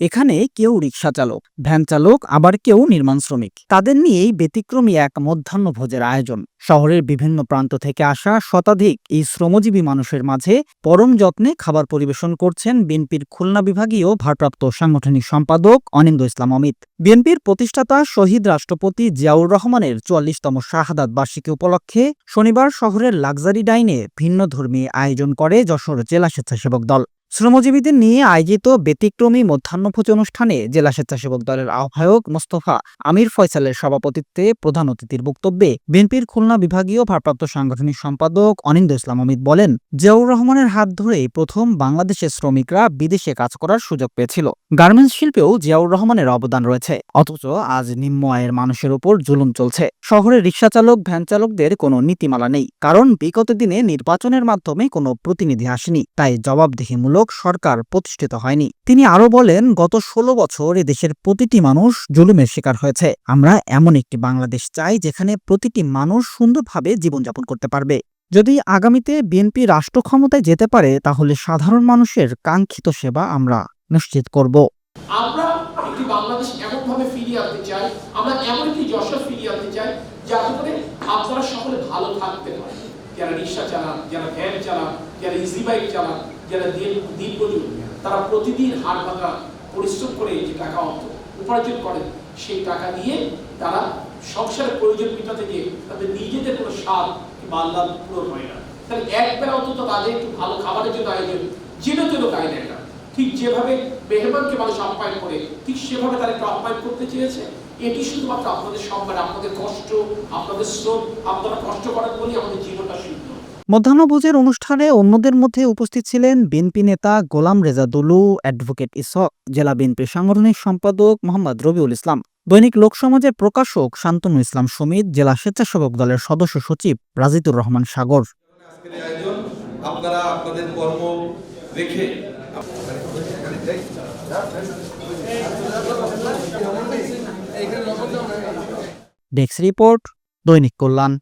এখানে কেউ রিক্সা চালক, ভ্যান চালক, আবার কেউ নির্মাণ শ্রমিক। তাদের নিয়েই ব্যতিক্রমী এক মধ্যাহ্নভোজের আয়োজন। শহরের বিভিন্ন প্রান্ত থেকে আসা শতাধিক এই শ্রমজীবী মানুষের মাঝে পরম যত্নে খাবার পরিবেশন করছেন বিএনপির খুলনা বিভাগীয় ভারপ্রাপ্ত সাংগঠনিক সম্পাদক অনিন্দ ইসলাম অমিত। বিএনপির প্রতিষ্ঠাতা শহীদ রাষ্ট্রপতি জিয়াউর রহমানের চুয়াল্লিশতম শাহাদাত বার্ষিকী উপলক্ষে শনিবার শহরের লাক্সারি ডাইনে ভিন্নধর্মী আয়োজন করে যশোর জেলা স্বেচ্ছাসেবক দল। শ্রমজীবীদের নিয়ে আয়োজিত ব্যতিক্রমী মধ্যাহ্নভোজ অনুষ্ঠানে জেলা স্বেচ্ছাসেবক দলের আহ্বায়ক মোস্তফা আমির ফয়সালের সভাপতিত্বে প্রধান অতিথির বক্তব্যে বিএনপির খুলনা বিভাগীয় ভারপ্রাপ্ত সাংগঠনিক সম্পাদক অনিন্দ ইসলাম অমিত বলেন, জিয়াউর রহমানের হাত ধরেই প্রথম বাংলাদেশের শ্রমিকরা বিদেশে কাজ করার সুযোগ পেয়েছিল। গার্মেন্টস শিল্পেও জিয়াউর রহমানের অবদান রয়েছে। অথচ আজ নিম্ন আয়ের মানুষের উপর জুলুম চলছে। শহরের রিক্সা চালক ভ্যান চালকদের কোনো নীতিমালা নেই। কারণ বিগত দিনে নির্বাচনের মাধ্যমে কোনো প্রতিনিধি আসেনি। তাই জবাবদিহিমূলক সরকার প্রতিষ্ঠিত হয়নি। তিনি আরও বলেন, গত ষোলো বছর দেশের প্রতিটি মানুষ জুলুমের শিকার হয়েছে। আমরা এমন একটি বাংলাদেশ চাই, যেখানে প্রতিটি মানুষ সুন্দরভাবে জীবনযাপন করতে পারবে। যদি আগামীতে বিএনপি রাষ্ট্র ক্ষমতায় যেতে পারে, তাহলে সাধারণ মানুষের কাঙ্ক্ষিত সেবা আমরা নিশ্চিত করব। আমরা একটি বাংলাদেশ এমন ভাবে ফিরিয়ে আনতে চাই, আমরা এমন একটি যশোর ফিরিয়ে আনতে চাই, যাতে করে আপনারা সকলে ভালো থাকতে পারেন। যারা রিক্সা চালান, যারা ভ্যান চালান, যারা ইজি বাইক চালান যারা দিন দিন মজুর তারা প্রতিদিন হাট ভাঙা, পরিশ্রম করে যে টাকা উপার্জন করেন, সেই টাকা দিয়ে তারা সংসারের প্রয়োজন মেটাতে গিয়ে তাদের নিজেদের কোনো স্বাদ কিংবা আল্লাহ পূরণ হয় না। তাহলে একবার অন্তত তাদের একটু ভালো খাবারের জন্য আয়োজন জেনে তেন গায়ে দেয় না। ঠিক যেভাবে মেহমানকে মানুষ আপ্যায়ন করে, ঠিক সেভাবে তারা একটু আপ্যায়ন করতে চেয়েছে, এটি শুধুমাত্র আপনাদের সম্মান, আপনাদের কষ্ট, আপনাদের শ্রম, আপনারা কষ্ট করেন বলেই আমাদের জীবনটা সিদ্ধ মধ্যাহ্নভোজের অনুষ্ঠানে অন্যদের মধ্যে উপস্থিত ছিলেন বিএনপি নেতা গোলাম রেজা দুলু অ্যাডভোকেট ইসক জেলা বিএনপির সাংগঠনিক সম্পাদক মোহাম্মদ রবিউল ইসলাম দৈনিক লোকসমাজের প্রকাশক শান্তনু ইসলাম সমিত জেলা স্বেচ্ছাসেবক দলের সদস্য সচিব রাজিতুর রহমান সাগর। আপনারা আপনাদের কর্ম রেখে ডেস্ক রিপোর্ট দৈনিক কল্যাণ।